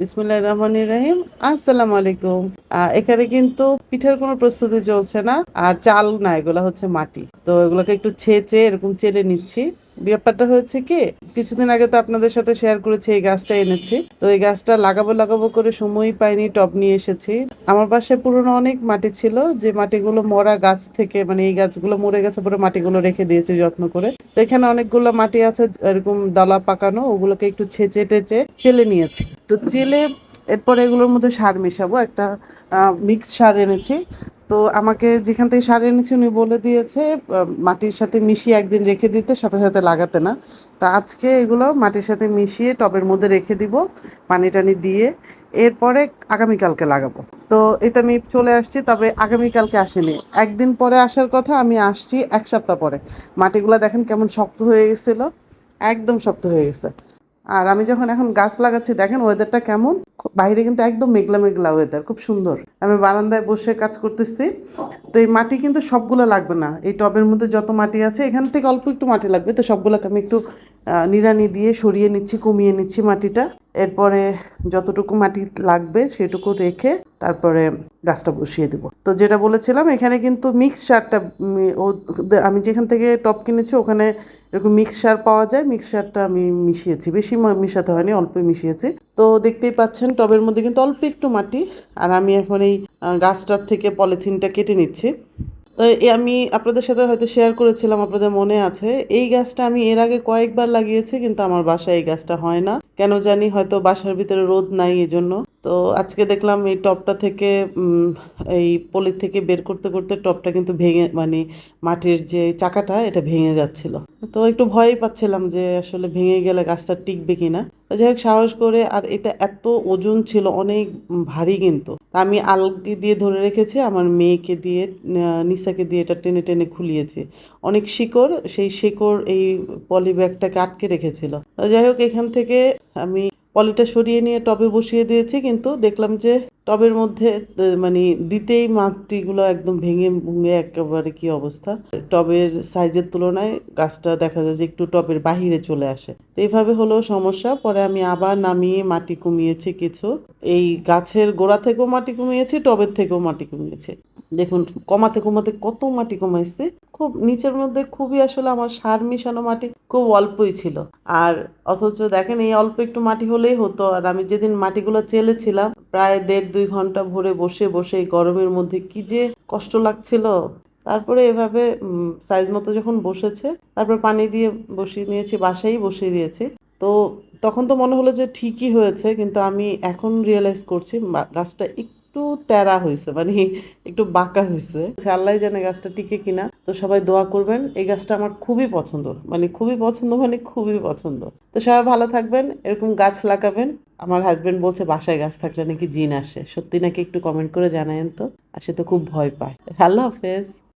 বিসমুল্লাহ রহমান রাহিম। আসসালামু আলাইকুম। এখানে কিন্তু পিঠার কোনো প্রস্তুতি চলছে না, আর চাল না, এগুলো হচ্ছে মাটি। তো এগুলোকে একটু ছেঁচে এরকম চেলে নিচ্ছি। ব্যাপারটা হয়েছে কি, কিছুদিন আগে তো আপনাদের সাথে শেয়ার করেছি, এই গাছটা এনেছি। তো এই গাছটা লাগাবো লাগাবো করে সময়ই পাইনি, টব নিয়ে এসেছি। আমার বাসায় পুরনো অনেক মাটি ছিল, যে মাটিগুলো মরা গাছ থেকে মানে এই গাছগুলো মরে গেছে পরে মাটিগুলো রেখে দিয়েছি যত্ন করে। তো এখানে অনেকগুলো মাটি আছে, এরকম দলা পাকানো, ওগুলোকে একটু ছেঁচে টেচে চেলে নিয়েছি। তো চেলে এরপরে এগুলোর মধ্যে সার মেশাবো। একটা মিক্স সার এনেছি। তো আমাকে যেখান থেকে সার এনেছি উনি বলে দিয়েছে মাটির সাথে মিশিয়ে একদিন রেখে দিতে, সাথে সাথে লাগাতে না। তা আজকে এগুলো মাটির সাথে মিশিয়ে টবের মধ্যে রেখে দিব পানি টানি দিয়ে। এরপরে আগামীকালকে লাগাবো। তো এটা আমি চলে আসছি, তবে আগামীকালকে আসেনি। একদিন পরে আসার কথা, আমি আসছি এক সপ্তাহ পরে। মাটিগুলো দেখেন কেমন শক্ত হয়ে গেছিল। একদম শক্ত হয়ে গেছে। আর আমি যখন এখন গাছ লাগাচ্ছি, দেখেন ওয়েদারটা কেমন? বাইরে কিন্তু একদম মেঘলা মেঘলা ওয়েদার খুব সুন্দর। আমি বারান্দায় বসে কাজ করতেছি। তো এই মাটি কিন্তু সবগুলো লাগবে না। এই টবের মধ্যে যত মাটি আছে, এখান থেকে অল্প একটু মাটি লাগবে। তো সবগুলোকে আমি একটু নিড়ানি দিয়ে সরিয়ে নিচ্ছি, কমিয়ে নিচ্ছি মাটিটা। এরপরে যতটুকু মাটি লাগবে সেটুকু রেখে তারপরে গাছটা বসিয়ে দেব। তো যেটা বলেছিলাম, এখানে কিন্তু মিক্স সারটা ও আমি যেখান থেকে টব কিনেছি ওখানে এরকম মিক্স সার পাওয়া যায়। মিক্স সারটা আমি মিশিয়েছি, বেশি মিশাতে হয়নি, অল্পই মিশিয়েছি। তো দেখতেই পাচ্ছেন, টবের মধ্যে কিন্তু অল্প একটু মাটি। আর আমি এখন এই গাছটার থেকে পলিথিনটা কেটে নিচ্ছি। তো আমি আপনাদের সাথে হয়তো শেয়ার করেছিলাম, আপনাদের মনে আছে। এই গাছটা আমি এর আগে কয়েকবার লাগিয়েছি, কিন্তু আমার বাসায় এই গাছটা হয় না। কেন জানি হয়তো বাসার ভিতরে রোদ নাই এজন্য। জন্য তো আজকে দেখলাম এই টবটা থেকে এই পলি থেকে বের করতে করতে টবটা কিন্তু ভেঙে মানে মাটির যে চাকাটা, এটা ভেঙে যাচ্ছিল। তো একটু ভয়ই পাচ্ছিলাম যে আসলে ভেঙে গেলে গাছটা টিকবে কিনা। যাই হোক, সাহস করে, আর এটা এত ওজন ছিল, অনেক ভারী কিন্তু। আমি আলগি দিয়ে ধরে রেখেছি, আমার মেয়েকে দিয়ে নিসাকে দিয়ে এটা টেনে টেনে খুলিয়েছি। অনেক শিকড়, সেই শিকড় এই পলি ব্যাগটাকে আটকে রেখেছিল। যাই হোক, এখান থেকে আমি পলিটা সরিয়ে নিয়ে টবে বসিয়ে দিয়েছি, কিন্তু দেখলাম যে টবের মধ্যে মানে দিতেই মাটিগুলো একদম ভেঙে ভুঙে একেবারে কি অবস্থা। টবের সাইজের তুলনায় গাছটা দেখা যায় যে একটু টবের বাহিরে চলে আসে। তো এইভাবে হলো সমস্যা। পরে আমি আবার নামিয়ে মাটি কমিয়েছি কিছু। এই গাছের গোড়া থেকেও মাটি কমিয়েছি, টবের থেকেও মাটি কমিয়েছি। দেখুন, কমাতে কমাতে কত মাটি কমাইছে। খুব নিচের মধ্যে খুবই আসলে আমার সার মিশানো মাটি খুব অল্পই ছিল। আর অথচ দেখেন, এই অল্প একটু মাটি হলেই হতো। আর আমি যেদিন মাটিগুলো চেলেছিলাম, প্রায় দেড়, দুই ঘণ্টা ভরে বসে বসে এই গরমের মধ্যে কি যে কষ্ট লাগছিল। তারপরে এভাবে সাইজ মতো যখন বসেছে, তারপর পানি দিয়ে বসিয়ে নিয়েছি বাসায় বসিয়ে দিয়েছি। তো তখন তো মনে হলো যে ঠিকই হয়েছে, কিন্তু আমি এখন রিয়েলাইজ করছি গাছটা একটু তেরা হয়েছে মানে একটু বাঁকা হয়েছে। আল্লাহ জানে গাছটা টিকে কিনা। তো সবাই দোয়া করবেন, এই গাছটা আমার খুবই পছন্দ মানে খুবই পছন্দ মানে খুবই পছন্দ। তো সবাই ভালো থাকবেন, এরকম গাছ লাগাবেন। আমার হাজবেন্ড বলছে, বাসায় গাছ থাকলে নাকি জিন আসে। সত্যি নাকি একটু কমেন্ট করে জানায়েন তো, আর সে তো খুব ভয় পায়। আল্লাহ হাফেজ।